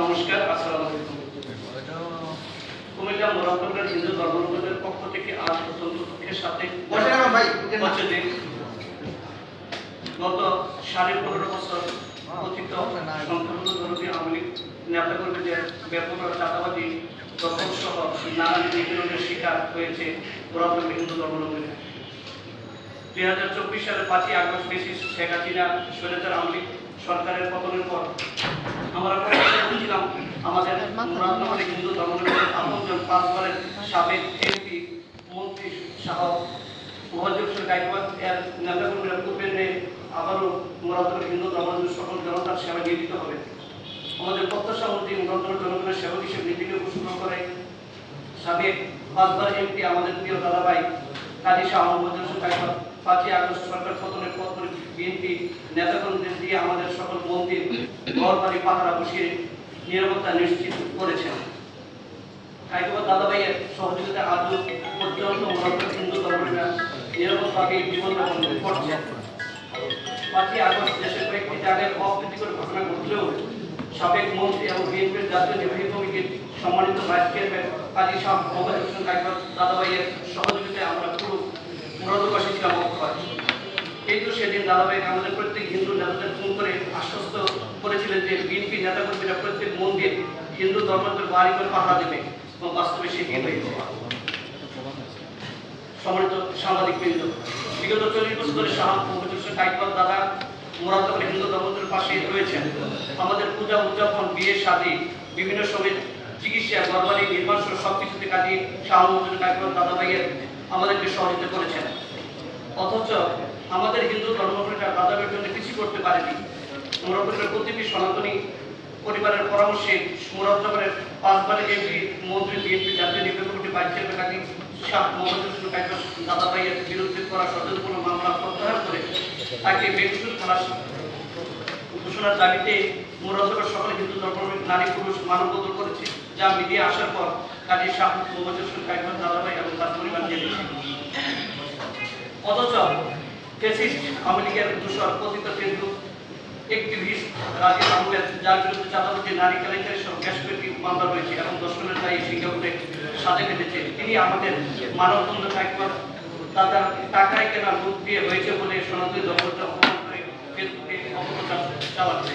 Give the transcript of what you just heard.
নমস্কার আসসালামু আলাইকুম। কুমিল্লা মোরাফুল্লাহ হিন্দু ধর্মাবলম্বীদের পক্ষ থেকে আজ অত্যন্ত দুঃখের সাথে বসেন আমার ভাই, উঠেন না। হচ্ছে যে গত সাড়ে পনেরো বছর কথিত সংখ্যালঘু ধর্মী আওয়ামী লীগ নেতাকর্মীদের ব্যাপক চাঁদাবাদী দখল সহ নানা নিপীড়নের শিকার হয়েছে মোরাফুল্লাহ হিন্দু ধর্মাবলম্বীরা দুই হাজার চব্বিশ সালের পাঁচই আগস্ট বেশি শেখ হাসিনা স্বৈরাচার আওয়ামী সরকারের পতনের পর আমরা করেছিলাম আমাদের মুরাদনগরের হিন্দু ধর্মের আপনজন পাঁচবারের সাবেক এমপি মন্ত্রী শাহ মহাজুর গাইকবাদ এর নেতাকর্মীরা ন্যায় আবারও মুরাদনগর হিন্দু ধর্মের সকল জনতার সেবা নিয়োজিত হবে। আমাদের প্রত্যাশা অনুযায়ী মুরাদনগর জনগণের সেবক হিসেবে নীতিকে ঘোষণা করে সাবেক পাঁচবার এমপি আমাদের প্রিয় দাদাভাই কাজী শাহ হোসেন গাইকবাদ পাঁচই সরকার পতনের বিএনপি দিয়ে আমাদের সকল মন্দির ঘর বাড়ি পাহারা বসিয়ে নিরাপত্তা নিশ্চিত করেছেন। দাদাভাইয়ের সহযোগিতা আজও হিন্দু পাঁচই আগস্ট দেশের অপ্রীতিকর ঘটনা ঘটলেও সাবেক মন্ত্রী এবং বিএনপির জাতীয় নির্বাহী কমিটির সম্মানিত ভাইস চেয়ারম্যান কাজী শাহ মোহাম্মদ হোসেন দাদাভাইয়ের সহযোগিতায় আমরা পুরো মুরাদবাসী ছিলাম অক্ষয় কিন্তু সেদিন দাদাভাই আমাদের প্রত্যেক হিন্দু নেতাদের ফোন করে আশ্বস্ত করেছিলেন যে বিএনপি নেতাকর্মীরা প্রত্যেক মন্দির হিন্দু ধর্মের বাড়ি করে পাহারা দেবে এবং বাস্তবে সেটি সম্মানিত সাংবাদিক বৃন্দ বিগত চল্লিশ বছর ধরে শাহ দাদা হিন্দু পাশে রয়েছেন। আমাদের পূজা উদযাপন, বিয়ে, শাদী, বিভিন্ন সময় চিকিৎসা, ঘরবাড়ি, নির্মাণ সব কিছুতে শাহ হোসেন কাইকবাদ দাদা ভাইয়ের আমাদেরকে সহযোগিতা করেছেন। অথচ আমাদের হিন্দু ধর্মপ্রেমীরা দাদাবের জন্য কিছু করতে পারেনি। মোরাবরের প্রতিটি সনাতনী পরিবারের পরামর্শে মোরাবরের পাঁচবারের এমপি মন্ত্রী বিএনপি জাতীয় নির্বাহী কমিটি, ভাইস চেয়ারম্যান কাজী শাহ মোহাম্মদ দাদা ভাইয়ের বিরুদ্ধে করা সচেতন মামলা প্রত্যাহার করে তাকে বেকসুর খালাস ঘোষণার দাবিতে মোরাদবের সকল হিন্দু ধর্মের নারী পুরুষ মানববন্ধন করেছে, যা মিডিয়া আসার পর কাজী শাহ মোহাম্মদ হোসেন কাইকবাদ দাদাভাই এবং অথচ ফেসিস্ট আওয়ামী দূষণ কথিত ফেসবুক একটিভিস্ট রাজীব আহমেদ, যার বিরুদ্ধে চাঁদাবাজি, নারী কেলেঙ্কারি সহ বেশ কয়েকটি মামলা রয়েছে এবং দর্শনের দায়ী সিঙ্গাপুরে সাজা কেটেছে। তিনি আমাদের মানববন্ধ কাইকবাদ দাদার টাকায় কেনা লোক দিয়ে হয়েছে বলে সনাতনী দপ্তরটা অপমান করে ফেসবুকে অপপ্রচার চালাচ্ছে।